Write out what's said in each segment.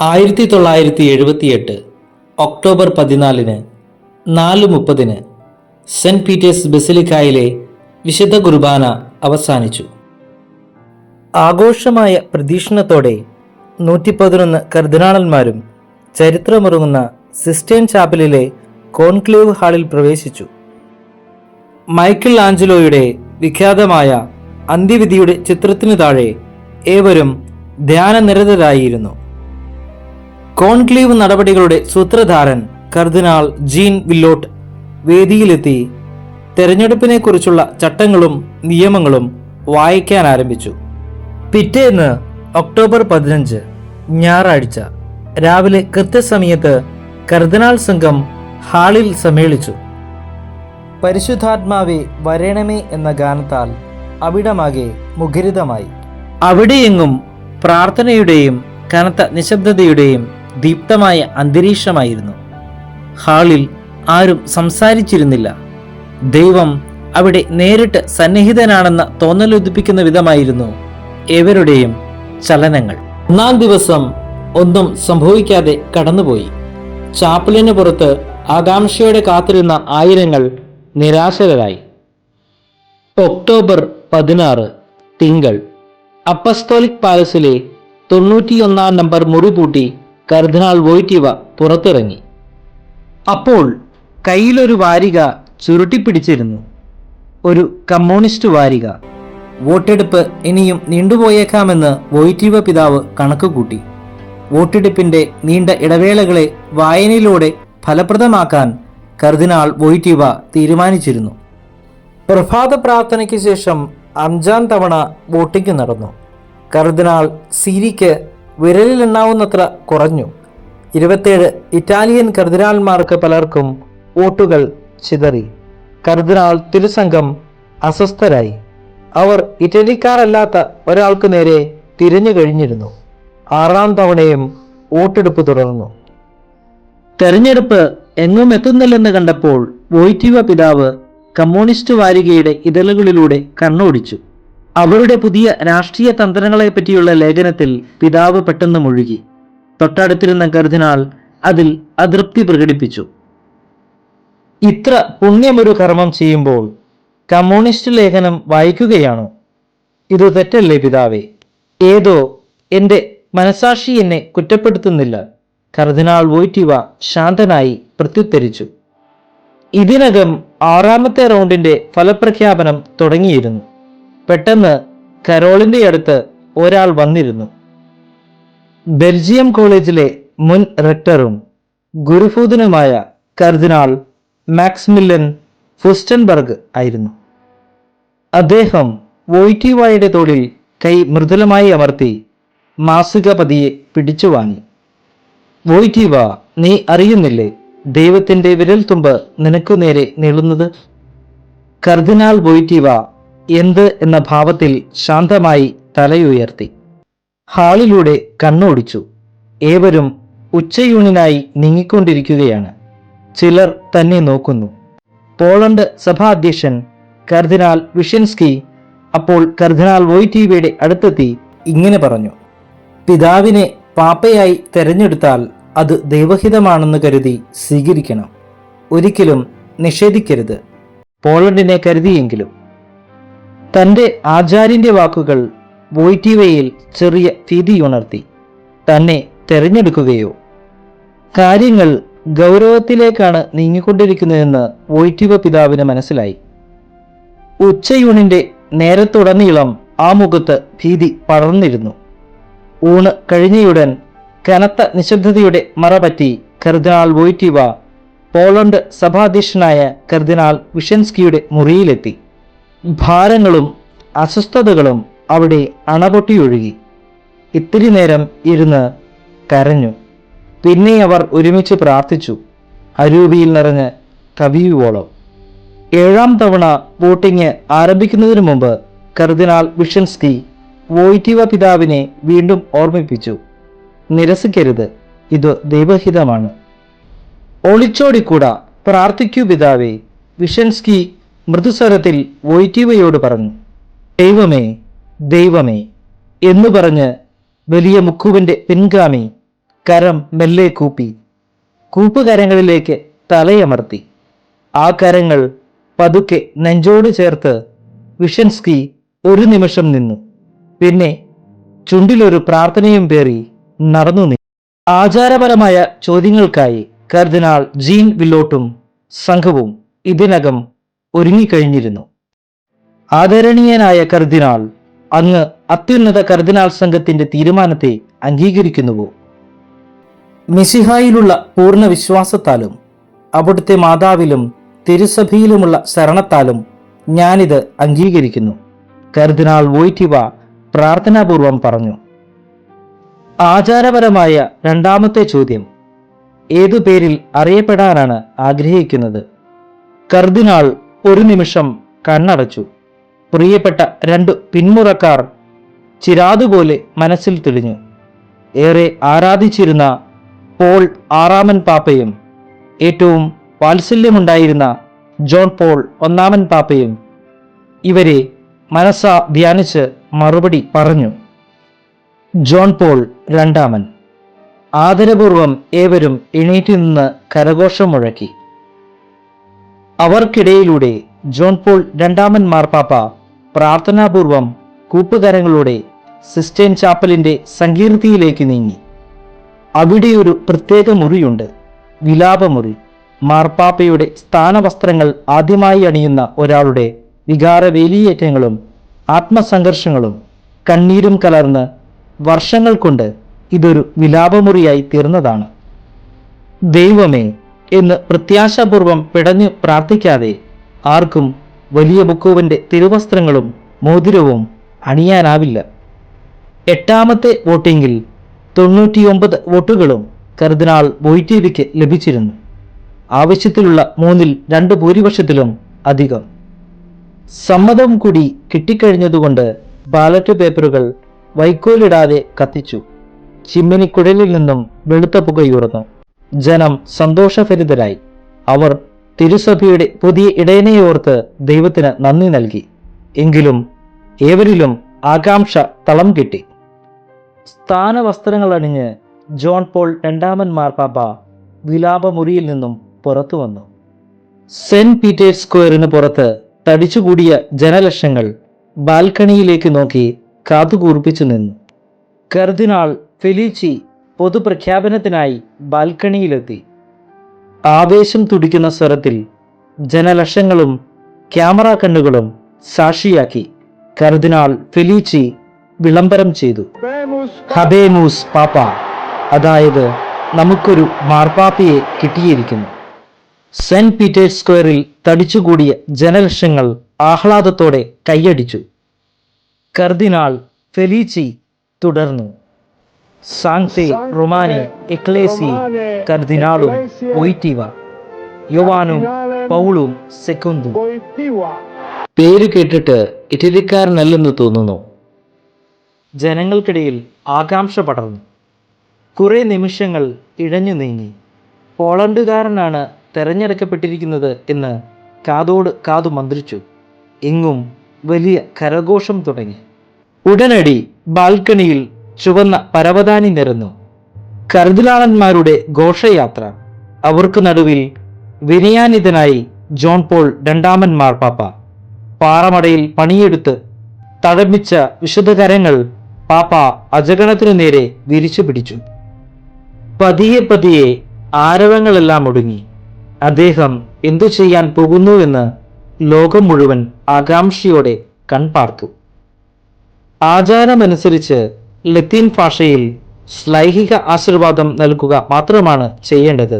ആയിരത്തി തൊള്ളായിരത്തി എഴുപത്തിയെട്ട് ഒക്ടോബർ പതിനാലിന് നാല് മുപ്പതിന് സെന്റ് പീറ്റേഴ്സ് ബസിലിക്കായിലെ വിശുദ്ധ കുർബാന അവസാനിച്ചു. ആഘോഷമായ പ്രതീക്ഷണത്തോടെ നൂറ്റി പതിനൊന്ന് കർദിനാളന്മാരും ചരിത്രമുറങ്ങുന്ന സിസ്റ്റേൻ ചാപ്പലിലെ കോൺക്ലേവ് ഹാളിൽ പ്രവേശിച്ചു. മൈക്കിൾ ആഞ്ചലോയുടെ വിഖ്യാതമായ അന്ത്യവിധിയുടെ ചിത്രത്തിനു താഴെ ഏവരും ധ്യാനനിരതരായിരുന്നു. കോൺക്ലേവ് നടപടികളുടെ സൂത്രധാരൻ കർദിനാൾ ജീൻ വില്ലോട്ട് വേദിയിലെത്തി. തെരഞ്ഞെടുപ്പിനെക്കുറിച്ചുള്ള ചട്ടങ്ങളും നിയമങ്ങളും വായിക്കാൻ ആരംഭിച്ചു. പിറ്റേന്ന് ഒക്ടോബർ പതിനഞ്ച് ഞായറാഴ്ച രാവിലെ കൃത്യസമയത്ത് കർദിനാൾ സംഘം ഹാളിൽ സമ്മേളിച്ചു. പരിശുദ്ധാത്മാവെ വരേണമേ എന്ന ഗാനത്താൽ അവിടമാകെ മുഖരിതമായി. അവിടെയെങ്ങും പ്രാർത്ഥനയുടെയും കനത്ത നിശബ്ദതയുടെയും ദീപ്തമായ അന്തരീക്ഷമായിരുന്നു. ഹാളിൽ ആരും സംസാരിച്ചിരുന്നില്ല. ദൈവം അവിടെ നേരിട്ട് സന്നിഹിതനാണെന്ന തോന്നലുദിപ്പിക്കുന്ന വിധമായിരുന്നു ഏവരുടെയും ചലനങ്ങൾ. ഒന്നാം ദിവസം ഒന്നും സംഭവിക്കാതെ കടന്നുപോയി. ചാപ്പലിന് പുറത്ത് ആകാംക്ഷയോടെ കാത്തിരുന്ന ആയിരങ്ങൾ നിരാശരായി. ഒക്ടോബർ പതിനാറ് തിങ്കൾ. അപ്പസ്തോലിക് പാലസിലെ തൊണ്ണൂറ്റിയൊന്നാം നമ്പർ മുറി പൂട്ടി കർദിനാൾ വോയ്റ്റിവ പുറത്തിറങ്ങി. അപ്പോൾ കയ്യിലൊരു വാരിക ചുരുട്ടിപ്പിടിച്ചിരുന്നു. ഒരു കമ്മ്യൂണിസ്റ്റ് വാരിക. വോട്ടെടുപ്പ് ഇനിയും നീണ്ടുപോയേക്കാമെന്ന് വോയിറ്റീവ പിതാവ് കണക്കുകൂട്ടി. വോട്ടെടുപ്പിന്റെ നീണ്ട ഇടവേളകളെ വായനയിലൂടെ ഫലപ്രദമാക്കാൻ കർദിനാൾ വോയിറ്റീവ തീരുമാനിച്ചിരുന്നു. പ്രഭാത പ്രാർത്ഥനയ്ക്ക് ശേഷം അഞ്ചാം തവണ വോട്ടിംഗ് നടന്നു. കർദിനാൾ സീരിക്ക് വിരലിലെണ്ണാവുന്നത്ര കുറഞ്ഞു. ഇരുപത്തേഴ് ഇറ്റാലിയൻ കർദിനാൾമാർക്ക് പലർക്കും വോട്ടുകൾ ചിതറി. കർദിനാൾ തിരുസംഘം അസ്വസ്ഥരായി. അവർ ഇറ്റലിക്കാരല്ലാത്ത ഒരാൾക്ക് നേരെ തിരിഞ്ഞു കഴിഞ്ഞിരുന്നു. ആറാം തവണയും വോട്ടെടുപ്പ് തുടർന്നു. തെരഞ്ഞെടുപ്പ് എങ്ങും എത്തുന്നില്ലെന്ന് കണ്ടപ്പോൾ വോയ്റ്റീവ പിതാവ് കമ്മ്യൂണിസ്റ്റ് വാരികയുടെ ഇതളുകളിലൂടെ കണ്ണോടിച്ചു. അവരുടെ പുതിയ രാഷ്ട്രീയ തന്ത്രങ്ങളെ പറ്റിയുള്ള ലേഖനത്തിൽ പിതാവ് പെട്ടെന്ന് മുഴുകി. തൊട്ടടുത്തിരുന്ന കർദിനാൾ അതിൽ അതൃപ്തി പ്രകടിപ്പിച്ചു. ഇത്ര പുണ്യമൊരു കർമ്മം ചെയ്യുമ്പോൾ കമ്മ്യൂണിസ്റ്റ് ലേഖനം വായിക്കുകയാണോ? ഇത് തെറ്റല്ലേ പിതാവേ? ഏതോ എന്റെ മനസാക്ഷി എന്നെ കുറ്റപ്പെടുത്തുന്നില്ല. കർദിനാൾ വോയ്റ്റിവ ശാന്തനായി പ്രത്യുത്തരിച്ചു. ഇതിനകം ആറാമത്തെ റൗണ്ടിന്റെ ഫലപ്രഖ്യാപനം തുടങ്ങിയിരുന്നു. പെട്ടെന്ന് കരോളിന്റെ അടുത്ത് ഒരാൾ വന്നിരുന്നു. ബെൽജിയം കോളേജിലെ മുൻ റെക്ടറും ഗുരുഭൂതനുമായ കർദിനാൾ മാക്സ്മില്ലൻ ഫുസ്റ്റൻബർഗ് ആയിരുന്നു. അദ്ദേഹം വോയ്റ്റിവായുടെ തോളിൽ കൈ മൃദുലമായി അമർത്തി മാസിക പതിയെ പിടിച്ചു വാങ്ങി. വോയ്റ്റീവ നീ അറിയുന്നില്ലേ? ദൈവത്തിന്റെ വിരൽത്തുമ്പ് നിനക്കു നേരെ നീളുന്നത്? കർദിനാൾ വോയ്റ്റീവ എന്ത് എന്ന ഭാവത്തിൽ ശാന്തമായി തലയുയർത്തി. ഹാളിലൂടെ കണ്ണോടിച്ചു. ഏവരും ഉച്ചയൂണിനായി നീങ്ങിക്കൊണ്ടിരിക്കുകയാണ്. ചിലർ തന്നെ നോക്കുന്നു. പോളണ്ട് സഭാധ്യക്ഷൻ കർദിനാൾ വിഷൻസ്കി അപ്പോൾ കർദിനാൾ വോയ്റ്റീവയുടെ അടുത്തെത്തി ഇങ്ങനെ പറഞ്ഞു. പിതാവിനെ പാപ്പയായി തെരഞ്ഞെടുത്താൽ അത് ദൈവഹിതമാണെന്ന് കരുതി സ്വീകരിക്കണം. ഒരിക്കലും നിഷേധിക്കരുത്. പോളണ്ടിനെ കരുതിയെങ്കിലും തന്റെ ആചാര്യന്റെ വാക്കുകൾ വോയ്റ്റീവയിൽ ചെറിയ ഭീതിയുണർത്തി തന്നെ തെരഞ്ഞെടുക്കുകയോ. കാര്യങ്ങൾ ഗൗരവത്തിലേക്കാണ് നീങ്ങിക്കൊണ്ടിരിക്കുന്നതെന്ന് വോയ്റ്റീവ പിതാവിന് മനസ്സിലായി. ഉച്ചയൂണിന്റെ നേരത്തുടനീളം ആ മുഖത്ത് ഭീതി പടർന്നിരുന്നു. ഊണ് കഴിഞ്ഞയുടൻ കനത്ത നിശബ്ദതയുടെ മറപറ്റി കർദിനാൾ വോയ്റ്റീവ പോളണ്ട് സഭാധ്യക്ഷനായ കർദിനാൾ വിഷൻസ്കിയുടെ മുറിയിലെത്തി. ഭാരങ്ങളും അസ്വസ്ഥതകളും അവിടെ അണപൊട്ടിയൊഴുകി. ഇത്തിരി നേരം ഇരുന്ന് കരഞ്ഞു. പിന്നെ അവർ ഒരുമിച്ച് പ്രാർത്ഥിച്ചു. അരൂപിയിൽ നിറഞ്ഞ് കവിയുവോളം. ഏഴാം തവണ വോട്ടിംഗ് ആരംഭിക്കുന്നതിന് മുമ്പ് കർദിനാൾ വിഷൻസ്കി വോയിറ്റീവ പിതാവിനെ വീണ്ടും ഓർമ്മിപ്പിച്ചു. നിരസിക്കരുത്. ഇത് ദൈവഹിതമാണ്. ഒളിച്ചോടിക്കൂടാ. പ്രാർത്ഥിക്കൂ പിതാവേ. വിഷൻസ്കി മൃദുസ്വരത്തിൽ വോയ്റ്റീവയോട് പറഞ്ഞു ദൈവമേ ദൈവമേ എന്നു പറഞ്ഞ് വലിയ മുക്കുവിന്റെ പിൻഗാമി കരം മെല്ലെ കൂപ്പി കൂപ്പുകരങ്ങളിലേക്ക് തലയമർത്തി. ആ കരങ്ങൾ പതുക്കെ നെഞ്ചോട് ചേർത്ത് വിഷൻസ്കി ഒരു നിമിഷം നിന്നു. പിന്നെ ചുണ്ടിലൊരു പ്രാർത്ഥനയും പേറി നടന്നു നീ ആചാരപരമായ ചോദ്യങ്ങൾക്കായി കർദിനാൾ ജീൻ വില്ലോട്ടും സംഘവും ഇതിനകം ഒരുങ്ങിക്കഴിഞ്ഞിരുന്നു. ആദരണീയനായ കർദിനാൾ അങ്ങ് അത്യുന്നത കർദിനാൾ സംഘത്തിന്റെ തീരുമാനത്തെ അംഗീകരിക്കുന്നുവോ? മിസിഹായിലുള്ള പൂർണ വിശ്വാസത്താലും അവിടുത്തെ മാതാവിലും തിരുസഭയിലുമുള്ള ശരണത്താലും ഞാനിത് അംഗീകരിക്കുന്നു. കർദിനാൾ വോയ്റ്റിവ പ്രാർത്ഥനാപൂർവം പറഞ്ഞു. ആചാരപരമായ രണ്ടാമത്തെ ചോദ്യം. ഏതു പേരിൽ അറിയപ്പെടാനാണ് ആഗ്രഹിക്കുന്നത്? കർദിനാൾ ഒരു നിമിഷം കണ്ണടച്ചു. പ്രിയപ്പെട്ട രണ്ടു പിന്മുറക്കാർ ചിരാതുപോലെ മനസ്സിൽ തെളിഞ്ഞു. ഏറെ ആരാധിച്ചിരുന്ന പോൾ ആറാമൻ പാപ്പയും ഏറ്റവും വാത്സല്യമുണ്ടായിരുന്ന ജോൺ പോൾ ഒന്നാമൻ പാപ്പയും ഇവരെ മനസ്സ ധ്യാനിച്ച് മറുപടി പറഞ്ഞു. ജോൺ പോൾ രണ്ടാമൻ. ആദരപൂർവം ഏവരും എണീറ്റ് നിന്ന് കരഘോഷം മുഴക്കി. അവർക്കിടയിലൂടെ ജോൺ പോൾ രണ്ടാമൻ മാർപ്പാപ്പ പ്രാർത്ഥനാപൂർവം കൂപ്പുകരങ്ങളോടെ സിസ്റ്റേൻ ചാപ്പലിന്റെ സങ്കീർത്തിയിലേക്ക് നീങ്ങി. അവിടെ ഒരു പ്രത്യേക മുറിയുണ്ട്. വിലാപമുറി. മാർപ്പാപ്പയുടെ സ്ഥാനവസ്ത്രങ്ങൾ ആദ്യമായി അണിയുന്ന ഒരാളുടെ വികാര വേലിയേറ്റങ്ങളും ആത്മസംഘർഷങ്ങളും കണ്ണീരും കലർന്ന് വർഷങ്ങൾ കൊണ്ട് ഇതൊരു വിലാപമുറിയായി തീർന്നതാണ്. ദൈവമേ എന്ന് പ്രത്യാശാപൂർവം പിടഞ്ഞു പ്രാർത്ഥിക്കാതെ ആർക്കും വലിയ ബുക്കുവിന്റെ തിരുവസ്ത്രങ്ങളും മോതിരവും അണിയാനാവില്ല. എട്ടാമത്തെ വോട്ടിങ്ങിൽ തൊണ്ണൂറ്റിയൊമ്പത് വോട്ടുകളും കർദിനാൾ ബോയ്റ്റീവിക്ക് ലഭിച്ചിരുന്നു. ആവശ്യത്തിലുള്ള മൂന്നിൽ രണ്ട് ഭൂരിപക്ഷത്തിലും അധികം. സമ്മതം കൂടി കിട്ടിക്കഴിഞ്ഞതുകൊണ്ട് ബാലറ്റ് പേപ്പറുകൾ വൈക്കോലിടാതെ കത്തിച്ചു. ചിമ്മിനിക്കുഴലിൽ നിന്നും വെളുത്ത പുകയുറന്നു. ജനം സന്തോഷഭരിതരായി. അവർ തിരുസഭയുടെ പുതിയ ഇടയനെയോർത്ത് ദൈവത്തിന് നന്ദി നൽകി. എങ്കിലും ഏവരിലും ആകാംക്ഷ തളം കിട്ടി. സ്ഥാനവസ്ത്രങ്ങൾ അണിഞ്ഞ് ജോൺ പോൾ രണ്ടാമൻ മാർപ്പാപ്പ വിലാപമുറിയിൽ നിന്നും പുറത്തു വന്നു. സെന്റ് പീറ്റേഴ്സ് സ്ക്വയറിന് പുറത്ത് തടിച്ചുകൂടിയ ജനലക്ഷങ്ങൾ ബാൽക്കണിയിലേക്ക് നോക്കി കാതുകൂർപ്പിച്ചു നിന്നു. കർദിനാൾ ഫെലീച്ചി പൊതുപ്രഖ്യാപനത്തിനായി ബാൽക്കണിയിലെത്തി. ആവേശം തുടിക്കുന്ന സ്വരത്തിൽ ജനലക്ഷങ്ങളും ക്യാമറ കണ്ണുകളും സാക്ഷിയാക്കി. കർദിനാൾ ഫെലീച്ചി വിളംബരം ചെയ്തു. ഹബേമൂസ് പാപ്പ അതായത് നമുക്കൊരു മാർപ്പാപ്പയെ കിട്ടിയിരിക്കുന്നു. സെന്റ് പീറ്റേഴ്സ് സ്ക്വയറിൽ തടിച്ചുകൂടിയ ജനലക്ഷങ്ങൾ ആഹ്ലാദത്തോടെ കൈയടിച്ചു. കർദിനാൾ ഫെലീച്ചി തുടർന്നു. സാങ്സെ റൊമാനി എക്ലേസി കർദിനാളും ഒയ്റ്റിവ യുവാനും പൗളും സെക്കുന്തും. പേര് കേട്ടിട്ട് ഇറ്റലിക്കാരനല്ലെന്ന് തോന്നുന്നു. ജനങ്ങൾക്കിടയിൽ ആകാംക്ഷ പടർന്നു. കുറെ നിമിഷങ്ങൾ ഇഴഞ്ഞു നീങ്ങി. പോളണ്ടുകാരനാണ് തെരഞ്ഞെടുക്കപ്പെട്ടിരിക്കുന്നത് എന്ന് കാതോട് കാതു മന്ത്രിച്ചു. എങ്ങും വലിയ കരഘോഷം തുടങ്ങി. ഉടനടി ബാൽക്കണിയിൽ ചുവന്ന പരവതാനി നിരന്നു. കരുതലാളന്മാരുടെ ഘോഷയാത്ര. അവർക്ക് നടുവിൽ വിനയാനിതനായി ജോൺ പോൾ രണ്ടാമൻ മാർപ്പാപ്പ പാറമടയിൽ പണിയെടുത്ത് തഴമ്പിച്ച വിശുദ്ധകരങ്ങൾ പാപ്പ അജഗണത്തിനു നേരെ വിരിച്ചു പിടിച്ചു. പതിയെ പതിയെ ആരവങ്ങളെല്ലാം ഒടുങ്ങി. അദ്ദേഹം എന്തു ചെയ്യാൻ പോകുന്നുവെന്ന് ലോകം മുഴുവൻ ആകാംക്ഷയോടെ കൺപാർത്തു. ആചാരമനുസരിച്ച് ലത്തീൻ ഭാഷയിൽ ശ്ലൈഹിക ആശീർവാദം നൽകുക മാത്രമാണ് ചെയ്യേണ്ടത്.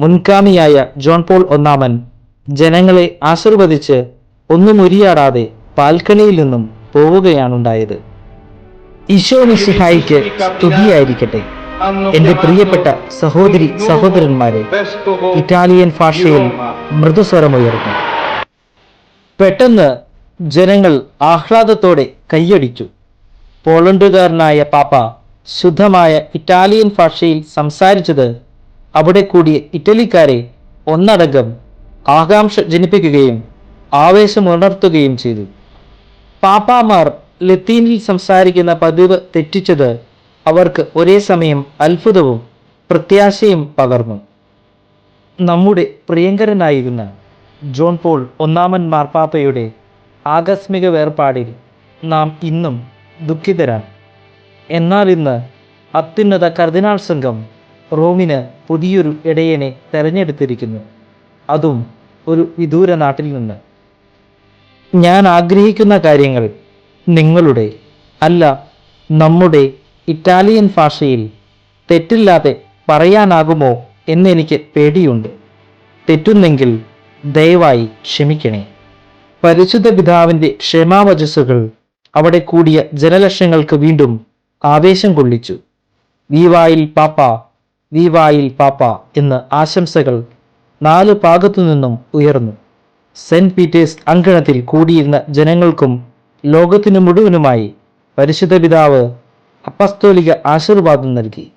മുൻഗാമിയായ ജോൺ പോൾ ഒന്നാമൻ ജനങ്ങളെ ആശീർവദിച്ച് ഒന്നും ഉരിയാടാതെ ബാൽക്കണിയിൽ നിന്നും പോവുകയാണുണ്ടായത്. ഈശോ മിശിഹായിക്ക് സ്തുതിയായിരിക്കട്ടെ എന്റെ പ്രിയപ്പെട്ട സഹോദരി സഹോദരന്മാരെ ഇറ്റാലിയൻ ഭാഷയിൽ മൃദുസ്വരമുയർന്നു പെട്ടെന്ന് ജനങ്ങൾ ആഹ്ലാദത്തോടെ കൈയടിച്ചു. പോളണ്ടുകാരനായ പാപ്പ ശുദ്ധമായ ഇറ്റാലിയൻ ഭാഷയിൽ സംസാരിച്ചത് അവിടെ കൂടിയ ഇറ്റലിക്കാരെ ഒന്നടങ്കം ആകാംക്ഷ ജനിപ്പിക്കുകയും ആവേശമുണർത്തുകയും ചെയ്തു. പാപ്പാമാർ ലത്തീനിൽ സംസാരിക്കുന്ന പതിവ് തെറ്റിച്ചത് അവർക്ക് ഒരേ സമയം അത്ഭുതവും പ്രത്യാശയും പകർന്നു. നമ്മുടെ പ്രിയങ്കരനായിരുന്ന ജോൺ പോൾ ഒന്നാമൻ മാർപ്പാപ്പയുടെ ആകസ്മിക വേർപാടിൽ നാം ഇന്നും ദുഃഖിതരാണ്. എന്നാൽ ഇന്ന് അത്യുന്നത കർദിനാൾ സംഘം റോമിന് പുതിയൊരു ഇടയനെ തെരഞ്ഞെടുത്തിരിക്കുന്നു. അതും ഒരു വിദൂര നാട്ടിൽ നിന്ന്. ഞാൻ ആഗ്രഹിക്കുന്ന കാര്യങ്ങൾ നിങ്ങളുടെ അല്ല നമ്മുടെ ഇറ്റാലിയൻ ഭാഷയിൽ തെറ്റില്ലാതെ പറയാനാകുമോ എന്നെനിക്ക് പേടിയുണ്ട്. തെറ്റുന്നെങ്കിൽ ദയവായി ക്ഷമിക്കണേ. പരിശുദ്ധ പിതാവിന്റെ ക്ഷമാവചസ്സുകൾ അവിടെ കൂടിയ ജനലക്ഷങ്ങൾക്ക് വീണ്ടും ആവേശം കൊള്ളിച്ചു. വീവായിൽ പാപ്പ വീവായിൽ പാപ്പ എന്ന് ആശംസകൾ നാല് ഭാഗത്തു നിന്നും ഉയർന്നു. സെന്റ് പീറ്റേഴ്സ് അങ്കണത്തിൽ കൂടിയിരുന്ന ജനങ്ങൾക്കും ലോകത്തിനു മുഴുവനുമായി പരിശുദ്ധ പിതാവ് അപ്പസ്തോലിക ആശീർവാദം നൽകി.